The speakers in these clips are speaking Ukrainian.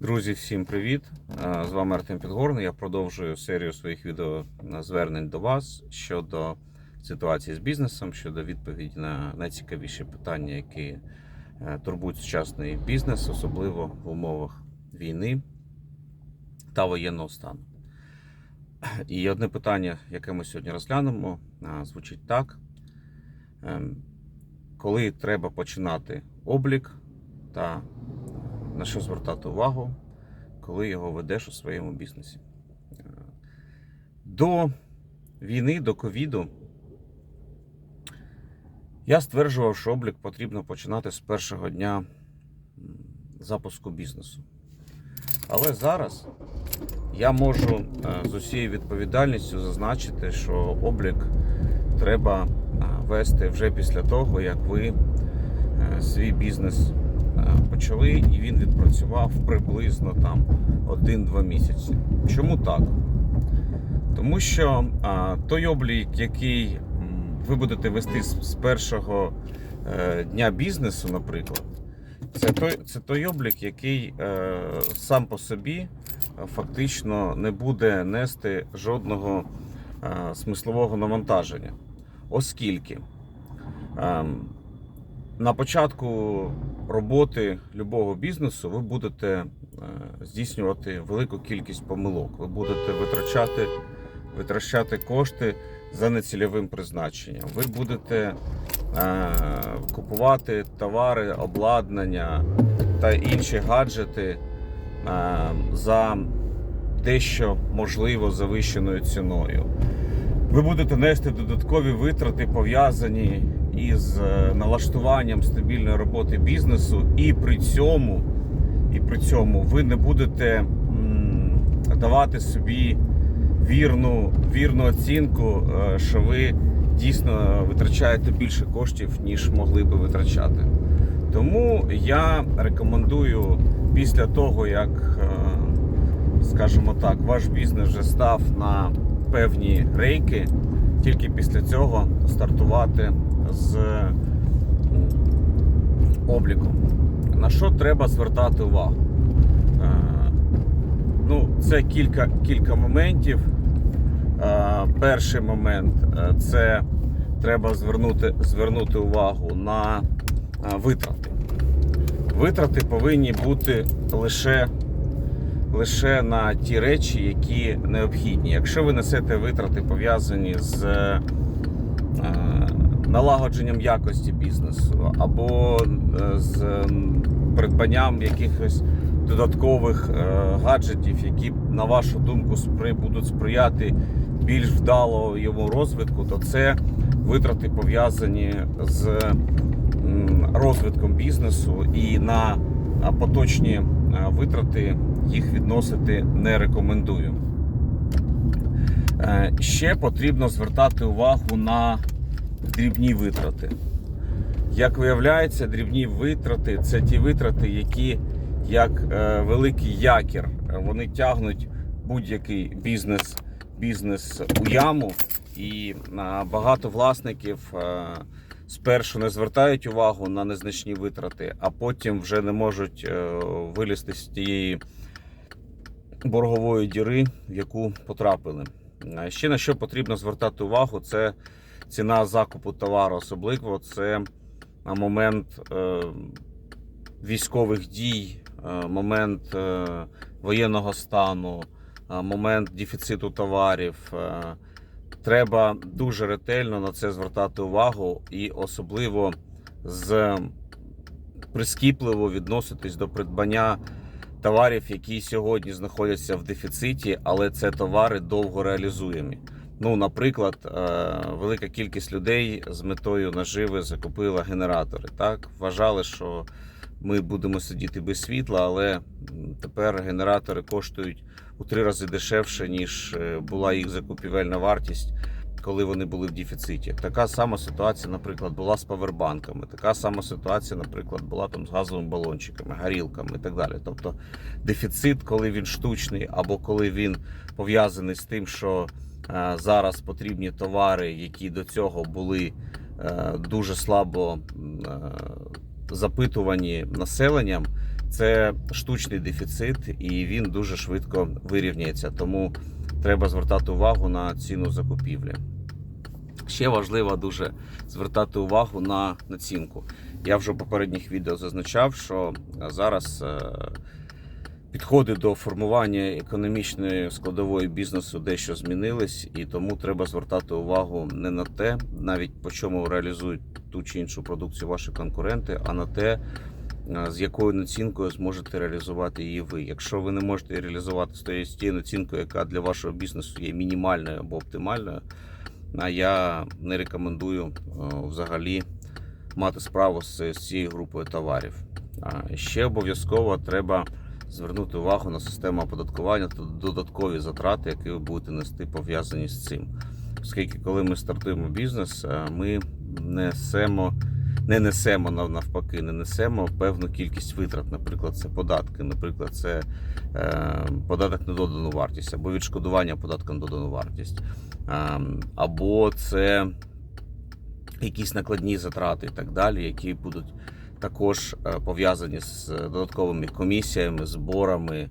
Друзі, всім привіт! Е, З вами Артем Підгорний. Я продовжую серію своїх відео звернень до вас щодо ситуації з бізнесом, щодо відповіді на найцікавіші питання, які е, турбують сучасний бізнес, особливо в умовах війни та воєнного стану. І одне питання, яке ми сьогодні розглянемо, е, звучить так: Ем, коли треба починати облік та на що звертати увагу, коли його ведеш у своєму бізнесі. До війни, до ковіду я стверджував, що облік потрібно починати з першого дня запуску бізнесу. Але зараз я можу е, з усією відповідальністю зазначити, що облік треба е, вести вже після того, як ви е, свій бізнес почали, і він відпрацював приблизно там 1-2 місяці. Чому так? Тому що а, той облік, який ви будете вести з, з першого е, дня бізнесу, наприклад, це той, це той облік, який е, сам по собі е, фактично не буде нести жодного е, смислового навантаження. Оскільки ем, на початку роботи любого бізнесу ви будете е, здійснювати велику кількість помилок. Ви будете витрачати, витрачати кошти за нецільовим призначенням. Ви будете е, купувати товари, обладнання та інші гаджети е, за дещо можливо завищеною ціною. Ви будете нести додаткові витрати, пов'язані із е, налаштуванням стабільної роботи бізнесу, і при цьому, і при цьому ви не будете давати собі вірну, вірну оцінку, е, що ви дійсно витрачаєте більше коштів, ніж могли би витрачати. Тому я рекомендую після того, як, е, скажімо так, ваш бізнес вже став на певні рейки, тільки після цього стартувати з обліком. На що треба звертати увагу? Е, Ну, це кілька, кілька моментів. Е, Перший момент е, це треба звернути, звернути увагу на витрати. Витрати повинні бути лише лише на ті речі, які необхідні. Якщо ви несете витрати пов'язані з налагодженням якості бізнесу або е, з придбанням якихось додаткових е, гаджетів, які, на вашу думку, будуть сприяти більш вдало йому розвитку, то це витрати пов'язані з розвитком бізнесу і на поточні е, витрати їх відносити не рекомендую. Ще потрібно звертати увагу на дрібні витрати. Як виявляється, дрібні витрати це ті витрати, які як е, великий якір, вони тягнуть будь-який бізнес, бізнес у яму, і багато власників е, спершу не звертають увагу на незначні витрати, а потім вже не можуть е, вилізти з тієї боргової діри, в яку потрапили. Ще на що потрібно звертати увагу, це ціна закупу товару, особливо це на момент е, військових дій, е, момент е, воєнного стану, момент дефіциту товарів. Треба дуже ретельно на це звертати увагу і особливо з прискіпливо відноситись до придбання товарів, які сьогодні знаходяться в дефіциті, але це товари довго реалізуємі. Ну, наприклад, е, велика кількість людей з метою наживи закупила генератори. Так вважали, що ми будемо сидіти без світла, але тепер генератори коштують у три рази дешевше, ніж е, була їх закупівельна вартість, коли вони були в дефіциті. Така сама ситуація, наприклад, була з павербанками. Така сама ситуація, наприклад, була там з газовими балончиками, горілками і так далі. Тобто дефіцит, коли він штучний, або коли він пов'язаний з тим, що е, зараз потрібні товари, які до цього були е, дуже слабо е, запитувані населенням. це штучний дефіцит, і він дуже швидко вирівняється. Тому треба звертати увагу на ціну закупівлі. Ще важливо дуже звертати увагу на націнку. Я вже в попередніх відео зазначав, що зараз е, підходи до формування економічної складової бізнесу дещо змінились, і тому треба звертати увагу не на те, навіть по чому реалізують ту чи іншу продукцію ваші конкуренти, а на те, е, з якою націнкою зможете реалізувати її ви. Якщо ви не можете реалізувати з тією націнкою, яка для вашого бізнесу є мінімальною або оптимальною, а я не рекомендую е, взагалі мати справу з, цією групою товарів. А ще обов'язково треба звернути увагу на систему оподаткування та додаткові затрати, які ви будете нести пов'язані з цим. Оскільки, коли ми стартуємо бізнес, е, ми несемо, не несемо навпаки, не несемо певну кількість витрат. Наприклад, це податки, наприклад, це е, податок на додану вартість, або відшкодування податку на додану вартість, е, або це якісь накладні затрати і так далі, які будуть також е, пов'язані з додатковими комісіями, зборами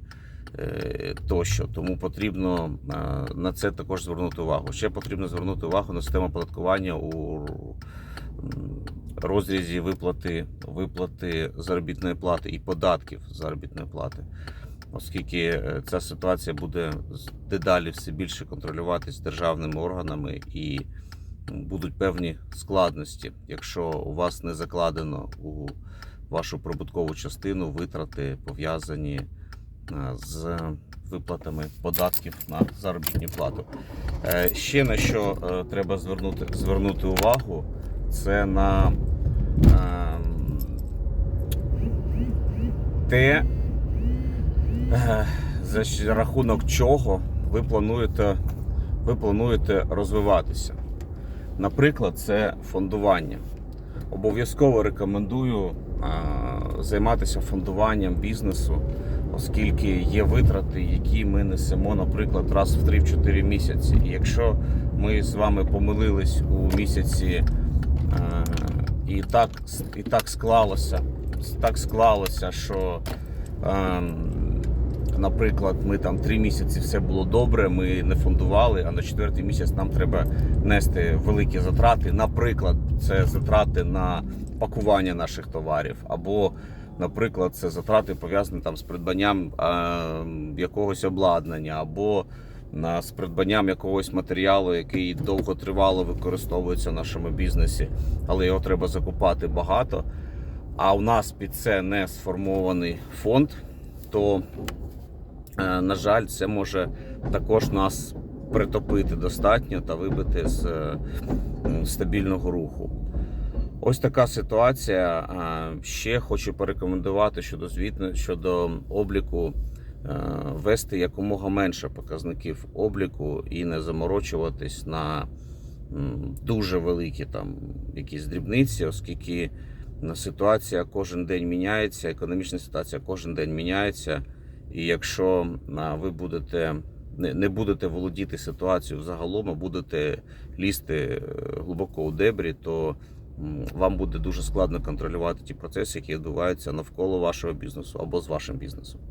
е, тощо. Тому потрібно е, на це також звернути увагу. Ще потрібно звернути увагу на систему оподаткування у розрізі виплати, виплати заробітної плати і податків заробітної плати. Оскільки е, ця ситуація буде дедалі все більше контролюватись державними органами і будуть певні складності, якщо у вас не закладено у вашу прибуткову частину витрати пов'язані е, з виплатами податків на заробітну плату. Е, Ще на що треба звернути, звернути увагу, це на ем, те, е, за рахунок чого ви плануєте, ви плануєте розвиватися. Наприклад, це фондування. Обов'язково рекомендую а, займатися фондуванням бізнесу, оскільки є витрати, які ми несемо, наприклад, раз в 3-4 місяці. І якщо ми з вами помилились у місяці, і так, і так склалося, так склалося, що ем, наприклад, ми там три місяці все було добре, ми не фондували, а на четвертий місяць нам треба нести великі затрати. Наприклад, це затрати на пакування наших товарів, або, наприклад, це затрати пов'язані там з придбанням е, якогось обладнання, або на, з придбанням якогось матеріалу, який довготривало використовується в нашому бізнесі, але його треба закупати багато. А у нас під це не сформований фонд, то Е, На жаль, це може також нас притопити достатньо та вибити з е, стабільного руху. Ось така ситуація. Е, Ще хочу порекомендувати щодо звітно щодо обліку вести якомога менше показників обліку і не заморочуватись на дуже великі там якісь дрібниці, оскільки ситуація кожен день міняється, економічна ситуація кожен день міняється. І якщо ви будете не, будете володіти ситуацією взагалом, а будете лізти е, глибоко у дебрі, то вам буде дуже складно контролювати ті процеси, які відбуваються навколо вашого бізнесу або з вашим бізнесом.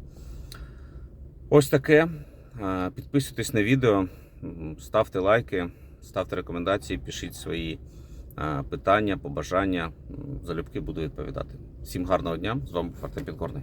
Ось таке. Підписуйтесь на відео, ставте лайки, ставте рекомендації, пишіть свої питання, побажання. Залюбки буду відповідати. Всім гарного дня! З вами був Артем Підгорний.